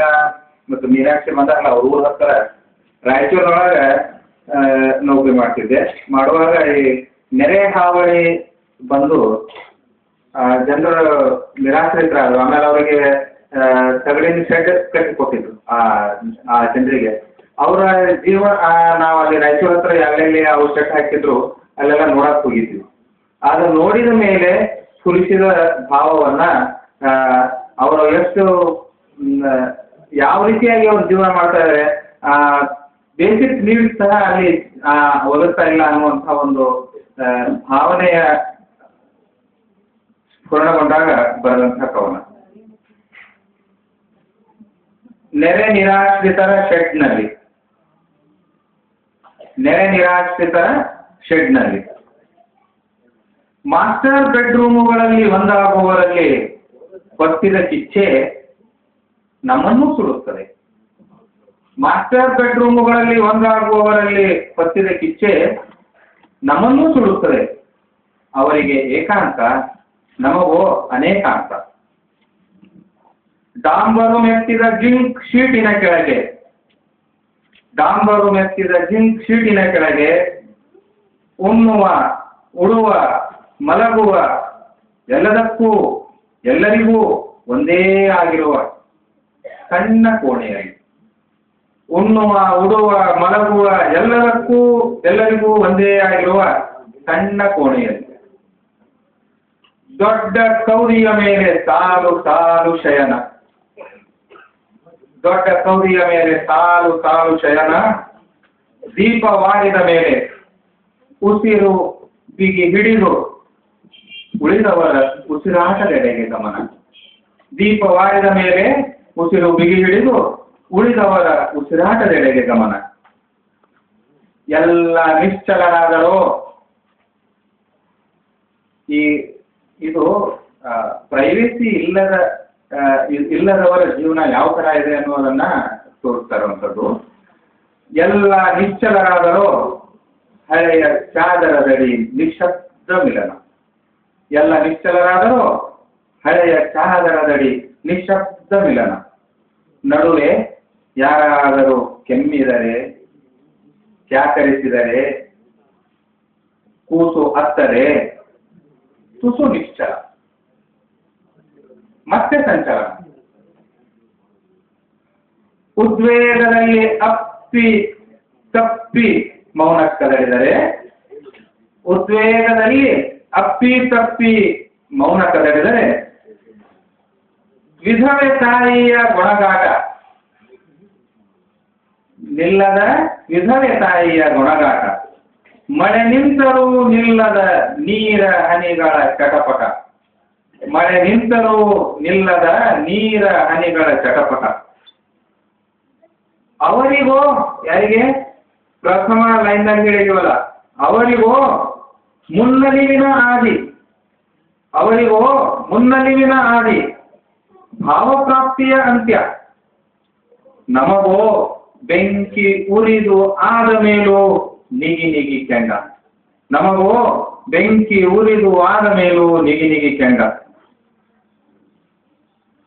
ಲೀಲಾ ಮತ್ತು ಮೀನಾಕ್ಷಿ ಬಂದಾಗಲ್ಲ ಅವ್ರ ಊರ ಹತ್ರ ರಾಯಚೂರೊಳಗೆ ನೌಕರಿ ಮಾಡ್ತಿದ್ದೆ. ಮಾಡುವಾಗ ಈ ನೆರೆ ಹಾವಳಿ ಬಂದು ಜನರು ನಿರಾಶ್ರಿತರಾದ್ರು. ಆಮೇಲೆ ಅವರಿಗೆ ತಗಡಿನ ಶೆಡ್ ಕಟ್ಟಿ ಕೊಟ್ಟಿದ್ರು ಆ ಆ ಜನರಿಗೆ. ಅವರ ಜೀವ ನಾವು ಅಲ್ಲಿ ರಾಯಚೂರು ಹತ್ರ ಎಲ್ಲೆಲ್ಲಿ ಅವ್ರು ಶೆಡ್ ಹಾಕಿದ್ರು, ಅಲ್ಲೆಲ್ಲ ನೋಡಕ್ ಹೋಗಿದ್ವಿ. ಅದು ನೋಡಿದ ಮೇಲೆ ಸ್ಫುರಿಸಿದ ಭಾವವನ್ನ ಅವರು ಎಷ್ಟು ಯಾವ ರೀತಿಯಾಗಿ ಅವ್ರು ಜೀವನ ಮಾಡ್ತಾ ಇದ್ದಾರೆ ಬೇಸಿಕ್ ನೀಡ್ಸ್ ಸಹ ಅಲ್ಲಿ ಒದಗ್ತಾ ಇಲ್ಲ ಅನ್ನುವಂಥ ಒಂದು ಭಾವನೆಯ ಪೂರ್ಣಗೊಂಡಾಗ ಬರೆದಂಥ ಕವನ. ನೆರೆ ನಿರಾಶ್ರಿತರ ಶೆಡ್ನಲ್ಲಿ. ನೆರೆ ನಿರಾಶ್ರಿತರ ಶೆಡ್ನಲ್ಲಿ. ಮಾಸ್ಟರ್ ಬೆಡ್ರೂಮುಗಳಲ್ಲಿ ಒಂದಾಗುವವರಲ್ಲಿ ಹೊತ್ತಿದ ಕಿಚ್ಚೆ ನಮ್ಮನ್ನು ಸುಡುತ್ತದೆ. ಮಾಸ್ಟರ್ ಬೆಡ್ರೂಮುಗಳಲ್ಲಿ ಒಂದಾಗುವವರಲ್ಲಿ ಪತ್ತಿದ ಕಿಚ್ಚೆ ನಮ್ಮನ್ನು ಸುಡುತ್ತದೆ. ಅವರಿಗೆ ಏಕಾಂತ, ನಮಗೋ ಅನೇಕಾಂತ. ಡಾಂಬರು ಮೆತ್ತಿದ ಜಿಂಕ್ ಶೀಟಿನ ಕೆಳಗೆ. ಡಾಂಬರು ಮೆತ್ತಿದ ಜಿಂಕ್ ಶೀಟಿನ ಕೆಳಗೆ ಉಣ್ಣುವ, ಉಡುವ, ಮಲಗುವ ಎಲ್ಲದಕ್ಕೂ, ಎಲ್ಲರಿಗೂ ಒಂದೇ ಆಗಿರುವ ಸಣ್ಣ ಕೋಣೆಯಾಗಿ ಉಣ್ಣುವ, ಉಡುವ, ಮಲಗುವ ಎಲ್ಲದಕ್ಕೂ, ಎಲ್ಲರಿಗೂ ಒಂದೇ ಆಗಿರುವ ಸಣ್ಣ ಕೋಣೆಯಲ್ಲಿ ದೊಡ್ಡ ಕೌರಿಯ ಮೇಲೆ ಸಾಲು ಸಾಲು ಶಯನ. ದೊಡ್ಡ ಕೌರಿಯ ಮೇಲೆ ಸಾಲು ಸಾಲು ಶಯನ. ದೀಪವಾರಿದ ಮೇಲೆ ಉಸಿರು ಬಿಗಿ ಹಿಡಿದು ಉಳಿದವರ ಉಸಿರಾಟದೆಡೆಗೆ ಗಮನ. ದೀಪವಾರಿದ ಮೇಲೆ ಉಸಿರು ಬಿಗಿ ಹಿಡಿದು ಉಳಿದವರ ಉಸಿರಾಟದೆಡೆಗೆ ಗಮನ. ಎಲ್ಲ ನಿಶ್ಚಲರಾದರೂ. ಈ ಇದು ಪ್ರೈವೇಸಿ ಇಲ್ಲದ ಇಲ್ಲದವರ ಜೀವನ ಯಾವ ತರ ಇದೆ ಅನ್ನೋದನ್ನ ತೋರಿಸ್ತಾ ಎಲ್ಲ ನಿಶ್ಚಲರಾದರೂ ಹಳೆಯ ಚಾದರದಡಿ ನಿಶಬ್ದ ಮಿಲನ. ಎಲ್ಲ ನಿಶ್ಚಲರಾದರೂ ಹಳೆಯ ಚಾದರದಡಿ ನಿಶಬ್ದ ಮಿಲನ. ನಡುವೆ ಯಾರಾದರೂ ಕೆಮ್ಮಿದರೆ ಕ್ಯಾಕರಿಸಿದರೆ ಕೂಸು ಅತ್ತರೆ ತುಸು ನಿಶ್ಚಲ. ಮತ್ತೆ ಸಂಚಲನ ಉದ್ವೇಗದಲ್ಲಿ ಅಪ್ಪಿ ತಪ್ಪಿ ಮೌನ ಕದಡಿದರೆ, ಉದ್ವೇಗದಲ್ಲಿ ಅಪ್ಪಿ ತಪ್ಪಿ ಮೌನ ಕದಡಿದರೆ ವಿಧವೆ ತಾಯಿಯ ಗುಣಗಾಟ ನಿಲ್ಲದ ವಿಧವೆ ತಾಯಿಯ ಗುಣಗಾಟ ಮಳೆ ನಿಂತರೂ ನಿಲ್ಲದ ನೀರ ಹನಿಗಳ ಚಟಪಟ. ಮಳೆ ನಿಂತರೂ ನಿಲ್ಲದ ನೀರ ಹನಿಗಳ ಚಟಪಟ. ಅವರಿಗೋ, ಯಾರಿಗೆ? ಪ್ರಥಮ ಲೈನ್ನಲ್ಲಿ ಹೇಳಿದೀವಲ್ಲ, ಅವರಿಗೋ ಮುನ್ನಲಿವಿನ ಆದಿ. ಅವರಿಗೋ ಮುನ್ನಲಿವಿನ ಆದಿ. ಭಾವಪ್ರಾಪ್ತಿಯ ಅಂತ್ಯ. ನಮಗೋ ಬೆಂಕಿ ಉರಿದು ಆದ ಮೇಲೂ ನಿಗಿ ನಿಗಿ ಕೆಂಡ. ನಮಗೋ ಬೆಂಕಿ ಉರಿದು ಆದ ಮೇಲೂ ನಿಗಿ ನಿಗಿ ಕೆಂಡ.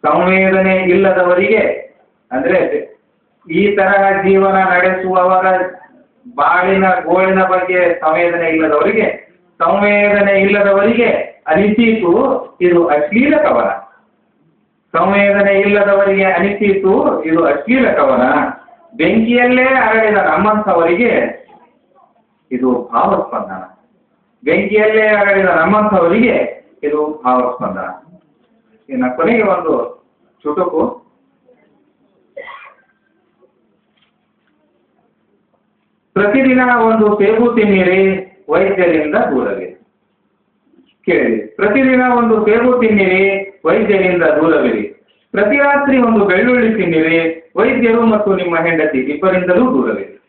ಸಂವೇದನೆ ಇಲ್ಲದವರಿಗೆ, ಅಂದ್ರೆ ಈ ತರಹ ಜೀವನ ನಡೆಸುವವರ ಬಾಳಿನ ಗೋಳಿನ ಬಗ್ಗೆ ಸಂವೇದನೆ ಇಲ್ಲದವರಿಗೆ ಸಂವೇದನೆ ಇಲ್ಲದವರಿಗೆ ಅನಿಸಿತು, ಇದು ಅಶ್ಲೀಲ ಕವನ. ಸಂವೇದನೆ ಇಲ್ಲದವರಿಗೆ ಅನಿಸಿತು, ಇದು ಅಶ್ಲೀಲ ಕವನ ಬೆಂಕಿಯಲ್ಲೇ ಅರಳಿದ ನಮ್ಮಂಥವರಿಗೆ ಇದು ಭಾವಸ್ಪಂದನ. ಬೆಂಕಿಯಲ್ಲೇ ಅರಳಿದ ನಮ್ಮಂಥವರಿಗೆ ಇದು ಭಾವಸ್ಪಂದನ. ಇನ್ನು ಕೊನೆಗೆ ಒಂದು ಚುಟುಕು. ಪ್ರತಿದಿನ ಒಂದು ಸೇಬು ತಿನ್ನಿರಿ, ವೈದ್ಯರಿಂದ ದೂರವಿರಿ ಕೇಳಿ. ಪ್ರತಿದಿನ ಒಂದು ಸೇಬು ತಿನ್ನಿರಿ ವೈದ್ಯರಿಂದ ದೂರವಿರಿ. ಪ್ರತಿ ರಾತ್ರಿ ಒಂದು ಬೆಳ್ಳುಳ್ಳಿ ತಿನ್ನಿರಿ. ವೈದ್ಯರು ಮತ್ತು ನಿಮ್ಮ ಹೆಂಡತಿ ಇಬ್ಬರಿಂದಲೂ ದೂರವಿರಿ.